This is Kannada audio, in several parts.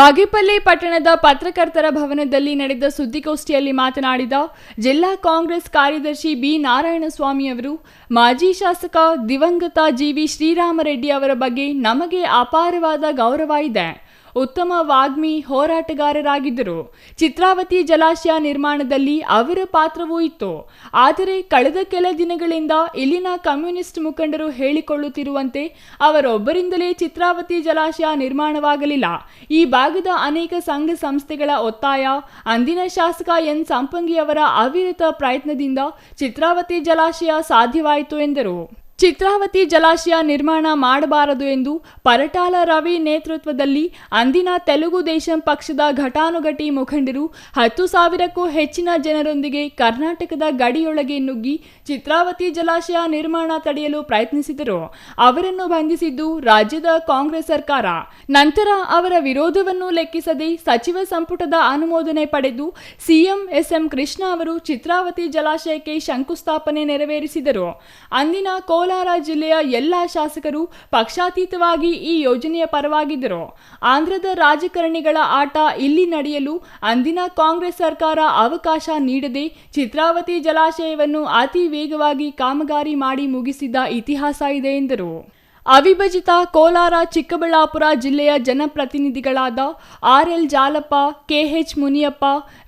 ಬಾಗೇಪಲ್ಲಿ ಪಟ್ಟಣದ ಪತ್ರಕರ್ತರ ಭವನದಲ್ಲಿ ನಡೆದ ಸುದ್ದಿಗೋಷ್ಠಿಯಲ್ಲಿ ಮಾತನಾಡಿದ ಜಿಲ್ಲಾ ಕಾಂಗ್ರೆಸ್ ಕಾರ್ಯದರ್ಶಿ ಬಿ ನಾರಾಯಣಸ್ವಾಮಿ ಅವರು, ಮಾಜಿ ಶಾಸಕ ದಿವಂಗತ ಜಿವಿ ಶ್ರೀರಾಮರೆಡ್ಡಿ ಅವರ ಬಗ್ಗೆ ನಮಗೆ ಅಪಾರವಾದ ಗೌರವ ಇದೆ. ಉತ್ತಮ ವಾಗ್ಮಿ ಹೋರಾಟಗಾರರಾಗಿದ್ದರು. ಚಿತ್ರಾವತಿ ಜಲಾಶಯ ನಿರ್ಮಾಣದಲ್ಲಿ ಅವರ ಪಾತ್ರವೂ ಇತ್ತು. ಆದರೆ ಕಳೆದ ಕೆಲ ದಿನಗಳಿಂದ ಇಲ್ಲಿನ ಕಮ್ಯುನಿಸ್ಟ್ ಮುಖಂಡರು ಹೇಳಿಕೊಳ್ಳುತ್ತಿರುವಂತೆ ಅವರೊಬ್ಬರಿಂದಲೇ ಚಿತ್ರಾವತಿ ಜಲಾಶಯ ನಿರ್ಮಾಣವಾಗಲಿಲ್ಲ. ಈ ಭಾಗದ ಅನೇಕ ಸಂಘ ಸಂಸ್ಥೆಗಳ ಒತ್ತಾಯ, ಅಂದಿನ ಶಾಸಕ ಎನ್. ಸಂಪಂಗಿಯವರ ಅವಿರತ ಪ್ರಯತ್ನದಿಂದ ಚಿತ್ರಾವತಿ ಜಲಾಶಯ ಸಾಧ್ಯವಾಯಿತು ಎಂದರು. ಚಿತ್ರಾವತಿ ಜಲಾಶಯ ನಿರ್ಮಾಣ ಮಾಡಬಾರದು ಎಂದು ಪರಟಾಲ ರವಿ ನೇತೃತ್ವದಲ್ಲಿ ಅಂದಿನ ತೆಲುಗು ದೇಶಂ ಪಕ್ಷದ ಘಟಾನುಘಟಿ ಮುಖಂಡರು ಹತ್ತು ಸಾವಿರಕ್ಕೂ ಹೆಚ್ಚಿನ ಜನರೊಂದಿಗೆ ಕರ್ನಾಟಕದ ಗಡಿಯೊಳಗೆ ನುಗ್ಗಿ ಚಿತ್ರಾವತಿ ಜಲಾಶಯ ನಿರ್ಮಾಣ ತಡೆಯಲು ಪ್ರಯತ್ನಿಸಿದರು. ಅವರನ್ನು ಬಂಧಿಸಿದ್ದು ರಾಜ್ಯದ ಕಾಂಗ್ರೆಸ್ ಸರ್ಕಾರ. ನಂತರ ಅವರ ವಿರೋಧವನ್ನು ಲೆಕ್ಕಿಸದೆ ಸಚಿವ ಸಂಪುಟದ ಅನುಮೋದನೆ ಪಡೆದು ಸಿಎಂ ಎಸ್ಎಂ ಕೃಷ್ಣ ಅವರು ಚಿತ್ರಾವತಿ ಜಲಾಶಯಕ್ಕೆ ಶಂಕುಸ್ಥಾಪನೆ ನೆರವೇರಿಸಿದರು. ಅಂದಿನ ಕೋಲಾರ ಜಿಲ್ಲೆಯ ಎಲ್ಲ ಶಾಸಕರು ಪಕ್ಷಾತೀತವಾಗಿ ಈ ಯೋಜನೆಯ ಪರವಾಗಿದ್ದರು. ಆಂಧ್ರದ ರಾಜಕಾರಣಿಗಳ ಆಟ ಇಲ್ಲಿ ನಡೆಯಲು ಅಂದಿನ ಕಾಂಗ್ರೆಸ್ ಸರ್ಕಾರ ಅವಕಾಶ ನೀಡದೆ ಚಿತ್ರಾವತಿ ಜಲಾಶಯವನ್ನು ಅತಿ ವೇಗವಾಗಿ ಕಾಮಗಾರಿ ಮಾಡಿ ಮುಗಿಸಿದ ಇತಿಹಾಸ ಇದೆ ಎಂದರು. ಅವಿಭಜಿತ ಕೋಲಾರ, ಚಿಕ್ಕಬಳ್ಳಾಪುರ ಜಿಲ್ಲೆಯ ಜನಪ್ರತಿನಿಧಿಗಳಾದ R L Jalappa K H Muniyappa,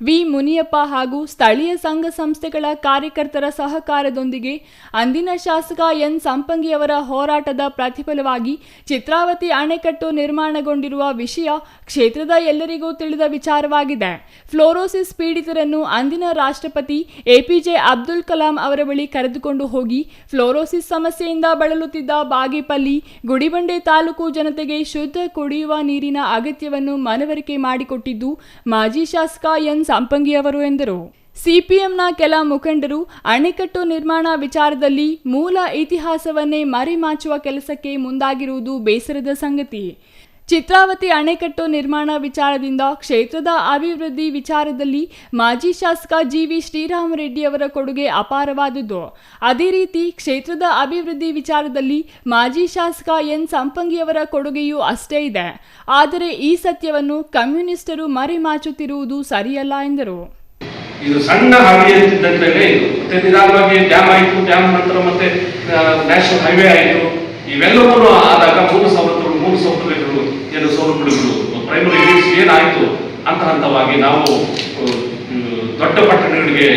V Muniyappa ಹಾಗೂ ಸ್ಥಳೀಯ ಸಂಘ ಸಂಸ್ಥೆಗಳ ಕಾರ್ಯಕರ್ತರ ಸಹಕಾರದೊಂದಿಗೆ ಅಂದಿನ ಶಾಸಕ ಎನ್ ಸಂಪಂಗಿಯವರ ಹೋರಾಟದ ಪ್ರತಿಫಲವಾಗಿ ಚಿತ್ರಾವತಿ ಅಣೆಕಟ್ಟು ನಿರ್ಮಾಣಗೊಂಡಿರುವ ವಿಷಯ ಕ್ಷೇತ್ರದ ಎಲ್ಲರಿಗೂ ತಿಳಿದ ವಿಚಾರವಾಗಿದೆ. ಫ್ಲೋರೋಸಿಸ್ ಪೀಡಿತರನ್ನು ಅಂದಿನ ರಾಷ್ಟ್ರಪತಿ ಎಪಿಜೆ ಅಬ್ದುಲ್ ಕಲಾಂ ಅವರ ಬಳಿ ಕರೆದುಕೊಂಡು ಹೋಗಿ ಫ್ಲೋರೋಸಿಸ್ ಸಮಸ್ಯೆಯಿಂದ ಬಳಲುತ್ತಿದ್ದ ಬಾಗೇಪಲ್ಲಿ ಗುಡಿಬಂಡೆ ತಾಲೂಕು ಜನತೆಗೆ ಶುದ್ಧ ಕುಡಿಯುವ ನೀರಿನ ಅಗತ್ಯವನ್ನು ಮನವರಿಕೆ ಮಾಡಿಕೊಟ್ಟಿದ್ದು ಮಾಜಿ ಶಾಸಕ ಎನ್ ಸಂಪಂಗಿಯವರು ಎಂದರು. ಸಿಪಿಎಂನ ಕೆಲ ಮುಖಂಡರು ಅಣೆಕಟ್ಟು ನಿರ್ಮಾಣ ವಿಚಾರದಲ್ಲಿ ಮೂಲ ಇತಿಹಾಸವನ್ನೇ ಮರೆಮಾಚುವ ಕೆಲಸಕ್ಕೆ ಮುಂದಾಗಿರುವುದು ಬೇಸರದ ಸಂಗತಿ. ಚಿತ್ರಾವತಿ ಅಣೆಕಟ್ಟು ನಿರ್ಮಾಣ ವಿಚಾರದಿಂದ ಕ್ಷೇತ್ರದ ಅಭಿವೃದ್ಧಿ ವಿಚಾರದಲ್ಲಿ ಮಾಜಿ ಶಾಸಕ ಜಿವಿ ಶ್ರೀರಾಮರೆಡ್ಡಿ ಅವರ ಕೊಡುಗೆ ಅಪಾರವಾದುದು ಅದೇ ರೀತಿ ಕ್ಷೇತ್ರದ ಅಭಿವೃದ್ಧಿ ವಿಚಾರದಲ್ಲಿ ಮಾಜಿ ಶಾಸಕ ಎನ್. ಸಂಪಂಗಿಯವರ ಕೊಡುಗೆಯೂ ಅಷ್ಟೇ ಇದೆ. ಆದರೆ ಈ ಸತ್ಯವನ್ನು ಕಮ್ಯುನಿಸ್ಟರು ಮರೆಮಾಚುತ್ತಿರುವುದು ಸರಿಯಲ್ಲ ಎಂದರು. ಇದು ಸಣ್ಣ ಹಾವಿ ಅಂತಿದ್ದಂತೆಯೇ ಇದು ಮತ್ತೆ ನಿಧಾನವಾಗಿ ಡ್ಯಾಮ್ ಆಯಿತು, ಡ್ಯಾಮ್ ನಂತರ ಮತ್ತೆ ನ್ಯಾಷನಲ್ ಹೈವೇ ಆಯಿತು ಇವೆಲ್ಲವೂ ಆದಾಗ ಮೂಲ ಸವಲತ್ತುಗಳು ಮೂಲ ಸೌಕರ್ಯಗಳು ಏನು ಸೌಲಭ್ಯಗಳು ಪ್ರೈಮರಿ ನೀಡ್ಸ್ ಏನಾಯಿತು? ಹಂತ ಹಂತವಾಗಿ ನಾವು ದೊಡ್ಡ ಪಟ್ಟಣಗಳಿಗೆ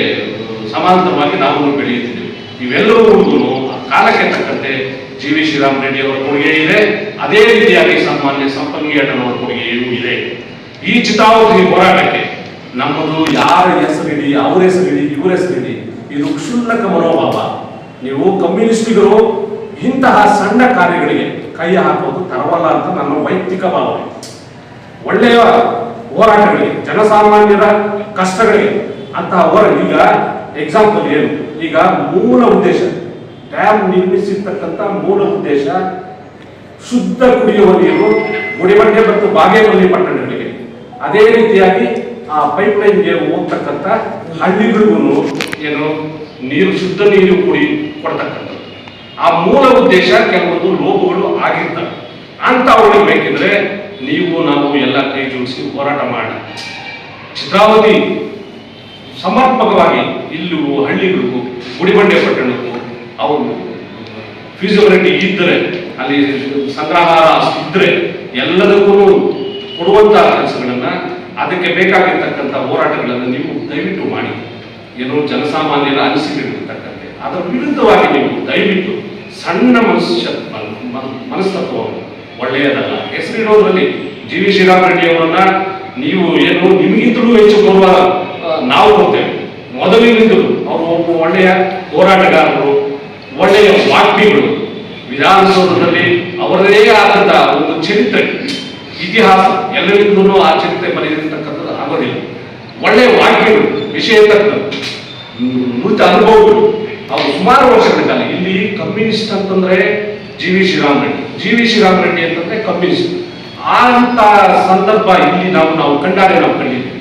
ಸಮಾನಾಂತರವಾಗಿ ನಾವು ಬೆಳೆಯುತ್ತಿದ್ದೇವೆ. ಇವೆಲ್ಲವೂ ಕಾಲಕ್ಕೆ ತಕ್ಕಂತೆ ಜಿ ವಿ ಶ್ರೀರಾಮ್ ರೆಡ್ಡಿ ಅವರ ಕೊಡುಗೆ ಇದೆ. ಅದೇ ರೀತಿಯಾಗಿ ಸಾಮಾನ್ಯ ಸಂಪಂಗಿ ಅಣ್ಣನವರ ಕೊಡುಗೆಯೂ ಇದೆ. ಈ ಚಿತಾವಧಿ ಹೋರಾಟಕ್ಕೆ ನಮ್ಮದು ಯಾರ ಹೆಸರಿಡಿ, ಅವ್ರ ಹೆಸರಿಡಿ, ಇವ್ರ ಹೆಸರಿಡಿ, ಇದು ಕ್ಷುಲ್ಲಕ ಮನೋಭಾವ. ನೀವು ಕಮ್ಯುನಿಸ್ಟಿಗರು ಇಂತಹ ಸಣ್ಣ ಕಾರ್ಯಗಳಿಗೆ ಕೈ ಹಾಕೋದು ತರವಲ್ಲ ಅಂತ ನನ್ನ ವೈಯಕ್ತಿಕ ಭಾವನೆ. ಒಳ್ಳೆಯ ಹೋರಾಟಗಳಿಗೆ, ಜನಸಾಮಾನ್ಯರ ಕಷ್ಟಗಳಿಗೆ ಅಂತ ಅವರ ಈಗ ಎಕ್ಸಾಂಪಲ್ ಏನು? ಈಗ ಮೂಲ ಉದ್ದೇಶ ಡ್ಯಾಮ್ ನಿರ್ಮಿಸಿರ್ತಕ್ಕಂಥ ಮೂಲ ಉದ್ದೇಶ, ಶುದ್ಧ ಕುಡಿಯುವ ನೀರು ಗುಡಿಬಂಡೆ ಮತ್ತು ಬಾಗೇಪಲ್ಲಿ ಪಟ್ಟಣಗಳಿಗೆ. ಅದೇ ರೀತಿಯಾಗಿ ಆ ಪೈಪ್ ಲೈನ್ಗೆ ಹೋಗ್ತಕ್ಕಂಥ ಹಳ್ಳಿಗಳಿಗೂ ಏನು? ನೀರು, ಶುದ್ಧ ನೀರು ಕುಡಿ ಕೊಡ್ತಕ್ಕಂಥದ್ದು. ಆ ಮೂಲ ಉದ್ದೇಶ ಕೆಲವೊಂದು ಲೋಪಗಳು ಆಗಿರ್ತವೆ. ಅಂತ ಅವಳಿಗೆ ಬೇಕಿದ್ರೆ ನೀವು ನಾವು ಎಲ್ಲ ಕೈ ಜೋಡಿಸಿ ಹೋರಾಟ ಮಾಡಿ. ಚಿತ್ರಾವತಿ ಸಮರ್ಪಕವಾಗಿ ಇಲ್ಲಿಗೂ ಹಳ್ಳಿಗಳಿಗೂ, ಗುಡಿಬಂಡೆ ಪಟ್ಟಣಕ್ಕೂ ಅವರು ಫೀಸಿಬಿಲಿಟಿ ಇದ್ದರೆ ಅಲ್ಲಿ ಸಂಗ್ರಹ ಇದ್ದರೆ ಎಲ್ಲದಕ್ಕೂ ಕೊಡುವಂತಹ ಕೆಲಸಗಳನ್ನು ಅದಕ್ಕೆ ಬೇಕಾಗಿರ್ತಕ್ಕಂಥ ಹೋರಾಟಗಳನ್ನು ನೀವು ದಯವಿಟ್ಟು ಮಾಡಿ. ಏನೋ ಜನಸಾಮಾನ್ಯರ ಅನಿಸಿಕೆ ಅದರ ವಿರುದ್ಧವಾಗಿ ನೀವು ದಯವಿಟ್ಟು ಸಣ್ಣ ಮನುಷ್ಯ ಮನಸ್ತತ್ವ. ಒಳ್ಳೆಯದಲ್ಲ. ಹೆಸರಿಡೋದ್ರಲ್ಲಿ ಜಿ ವಿ ಅವರನ್ನ ನೀವು ಏನು ನಿಮಗಿಂತಲೂ ಹೆಚ್ಚು ಬರುವ ನಾವು ಕೊಡ್ತೇವೆ. ಮೊದಲಿನಿಂದಲೂ ಅವರು ಒಬ್ಬ ಒಳ್ಳೆಯ ಹೋರಾಟಗಾರರು ಒಳ್ಳೆಯ ವಾಗ್ಮಿಗಳು. ವಿಧಾನಸೌಧದಲ್ಲಿ ಅವರದೇ ಆದಂತಹ ಒಂದು ಚರಿತ್ರೆ ಇತಿಹಾಸ ಎಲ್ಲರಿಂದಲೂ ಆ ಚರಿತ್ರೆ ಬರೆದಿರ್ತಕ್ಕಂಥದ್ದು ಆಗೋದಿಲ್ಲ. ಒಳ್ಳೆಯ ವಾಕ್ಯಗಳು ವಿಷಯ ಮ್, ನುರಿತ ಅನುಭವಗಳು. ಅವರು ಸುಮಾರು ವರ್ಷಗಳ ಕಾಲ ಇಲ್ಲಿ ಕಮ್ಯುನಿಸ್ಟ್ ಅಂತಂದ್ರೆ G V Shriram Reddy. G V Shriram Reddy ಅಂತಂದ್ರೆ ಕಮ್ಯುನಿಸ್ಟ್. ಅಂತ ಸಂದರ್ಭ ಇಲ್ಲಿ ನಾವು ನಾವು ಕಂಡಾಗ ನಾವು ಕಂಡಿದ್ದೀವಿ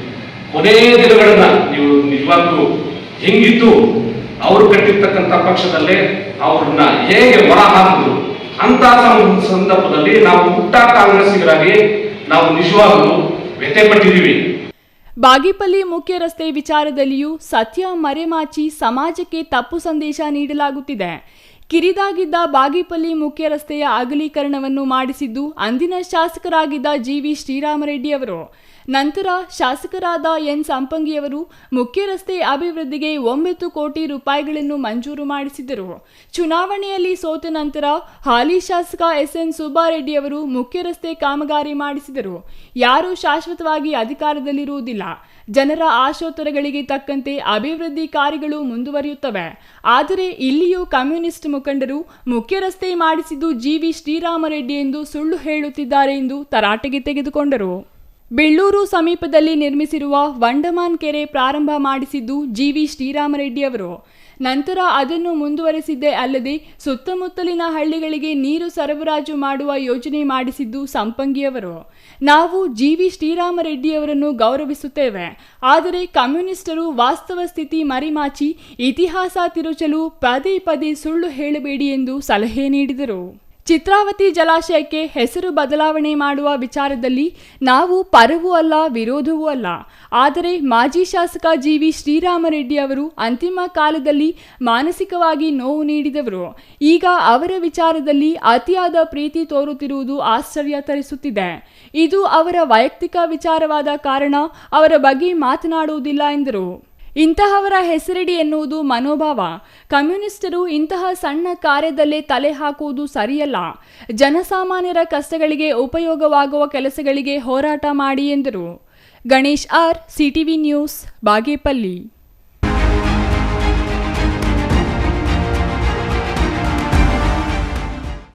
ಕೊನೆಯ ದಿನಗಳನ್ನ ನೀವು ನಿಜವಾಗ್ಲೂ ಹೆಂಗಿತ್ತು, ಅವರು ಕಟ್ಟಿರ್ತಕ್ಕಂಥ ಪಕ್ಷದಲ್ಲೇ ಅವ್ರನ್ನ ಹೇಗೆ ಹೊರ ಹಾಕಿದ್ರು ಅಂತ ಸಂದರ್ಭದಲ್ಲಿ ನಾವು ಹುಟ್ಟ ಕಾಂಗ್ರೆಸ್ಸಿಗರಾಗಿ ನಾವು ನಿಜವಾಗ್ಲೂ ಪಟ್ಟಿದ್ದೀವಿ. ಬಾಗೇಪಲ್ಲಿ ಮುಖ್ಯ ರಸ್ತೆ ವಿಚಾರದಲ್ಲಿಯೂ ಸತ್ಯ ಮರೆಮಾಚಿ ಸಮಾಜಕ್ಕೆ ತಪ್ಪು ಸಂದೇಶ ನೀಡಲಾಗುತ್ತಿದೆ. ಕಿರಿದಾಗಿದ್ದ ಬಾಗಿಪಲ್ಲಿ ಮುಖ್ಯ ರಸ್ತೆಯ ಅಗಲೀಕರಣವನ್ನು ಮಾಡಿಸಿದ್ದು ಅಂದಿನ ಶಾಸಕರಾಗಿದ್ದ ಜಿ ವಿ ಶ್ರೀರಾಮರೆಡ್ಡಿ ಅವರು. ನಂತರ ಶಾಸಕರಾದ ಎನ್. ಸಂಪಂಗಿಯವರು ಮುಖ್ಯ ರಸ್ತೆ ಅಭಿವೃದ್ಧಿಗೆ ಒಂಬತ್ತು ಕೋಟಿ ರೂಪಾಯಿಗಳನ್ನು ಮಂಜೂರು ಮಾಡಿಸಿದರು ಚುನಾವಣೆಯಲ್ಲಿ ಸೋತ ನಂತರ ಹಾಲಿ ಶಾಸಕ ಎಸ್. ಎನ್. ಸುಬ್ಬಾರೆಡ್ಡಿ ಅವರು ಮುಖ್ಯ ರಸ್ತೆ ಕಾಮಗಾರಿ ಮಾಡಿಸಿದರು. ಯಾರೂ ಶಾಶ್ವತವಾಗಿ ಅಧಿಕಾರದಲ್ಲಿರುವುದಿಲ್ಲ. ಜನರ ಆಶೋತ್ತರಗಳಿಗೆ ತಕ್ಕಂತೆ ಅಭಿವೃದ್ಧಿ ಕಾರ್ಯಗಳು ಮುಂದುವರಿಯುತ್ತವೆ. ಆದರೆ ಇಲ್ಲಿಯೂ ಕಮ್ಯುನಿಸ್ಟ್ ಮುಖಂಡರು ಮುಖ್ಯ ರಸ್ತೆ ಮಾಡಿಸಿದ್ದು ಜಿವಿ ಶ್ರೀರಾಮರೆಡ್ಡಿ ಎಂದು ಸುಳ್ಳು ಹೇಳುತ್ತಿದ್ದಾರೆ ಎಂದು ತರಾಟೆಗೆ ತೆಗೆದುಕೊಂಡರು. ಬೆಳ್ಳೂರು ಸಮೀಪದಲ್ಲಿ ನಿರ್ಮಿಸಿರುವ ವಂಡಮಾನ್ ಕೆರೆ ಪ್ರಾರಂಭ ಮಾಡಿಸಿದ್ದು ಜಿವಿ ಶ್ರೀರಾಮರೆಡ್ಡಿ ಅವರು. ನಂತರ ಅದನ್ನು ಮುಂದುವರೆಸಿದ್ದೇ ಅಲ್ಲದೆ ಸುತ್ತಮುತ್ತಲಿನ ಹಳ್ಳಿಗಳಿಗೆ ನೀರು ಸರಬರಾಜು ಮಾಡುವ ಯೋಜನೆ ಮಾಡಿಸಿದ್ದು ಸಂಪಂಗಿಯವರು ನಾವು ಜಿ ವಿ ಶ್ರೀರಾಮರೆಡ್ಡಿಯವರನ್ನು ಗೌರವಿಸುತ್ತೇವೆ. ಆದರೆ ಕಮ್ಯುನಿಸ್ಟರು ವಾಸ್ತವ ಸ್ಥಿತಿ ಮರಿಮಾಚಿ ಇತಿಹಾಸ ತಿರುಚಲು ಪದೇ ಪದೇ ಸುಳ್ಳು ಹೇಳಬೇಡಿ ಎಂದು ಸಲಹೆ ನೀಡಿದರು. ಚಿತ್ರಾವತಿ ಜಲಾಶಯಕ್ಕೆ ಹೆಸರು ಬದಲಾವಣೆ ಮಾಡುವ ವಿಚಾರದಲ್ಲಿ ನಾವು ಪರವೂ ಅಲ್ಲ, ವಿರೋಧವೂ ಅಲ್ಲ. ಆದರೆ ಮಾಜಿ ಶಾಸಕ ಜಿ ವಿ ಶ್ರೀರಾಮರೆಡ್ಡಿ ಅವರು ಅಂತಿಮ ಕಾಲದಲ್ಲಿ ಮಾನಸಿಕವಾಗಿ ನೋವು ನೀಡಿದವರು. ಈಗ ಅವರ ವಿಚಾರದಲ್ಲಿ ಅತಿಯಾದ ಪ್ರೀತಿ ತೋರುತ್ತಿರುವುದು ಆಶ್ಚರ್ಯ ತರಿಸುತ್ತಿದೆ. ಇದು ಅವರ ವೈಯಕ್ತಿಕ ವಿಚಾರವಾದ ಕಾರಣ ಅವರ ಬಗ್ಗೆ ಮಾತನಾಡುವುದಿಲ್ಲ ಎಂದರು. ಇಂತಹವರ ಹೆಸರಿಡಿ ಎನ್ನುವುದು ಮನೋಭಾವ. ಕಮ್ಯುನಿಸ್ಟರು ಇಂತಹ ಸಣ್ಣ ಕಾರ್ಯದಲ್ಲೇ ತಲೆ ಹಾಕುವುದು ಸರಿಯಲ್ಲ. ಜನಸಾಮಾನ್ಯರ ಕಷ್ಟಗಳಿಗೆ ಉಪಯೋಗವಾಗುವ ಕೆಲಸಗಳಿಗೆ ಹೋರಾಟ ಮಾಡಿ ಎಂದರು. Ganesh R, CTV news, Bagepalli.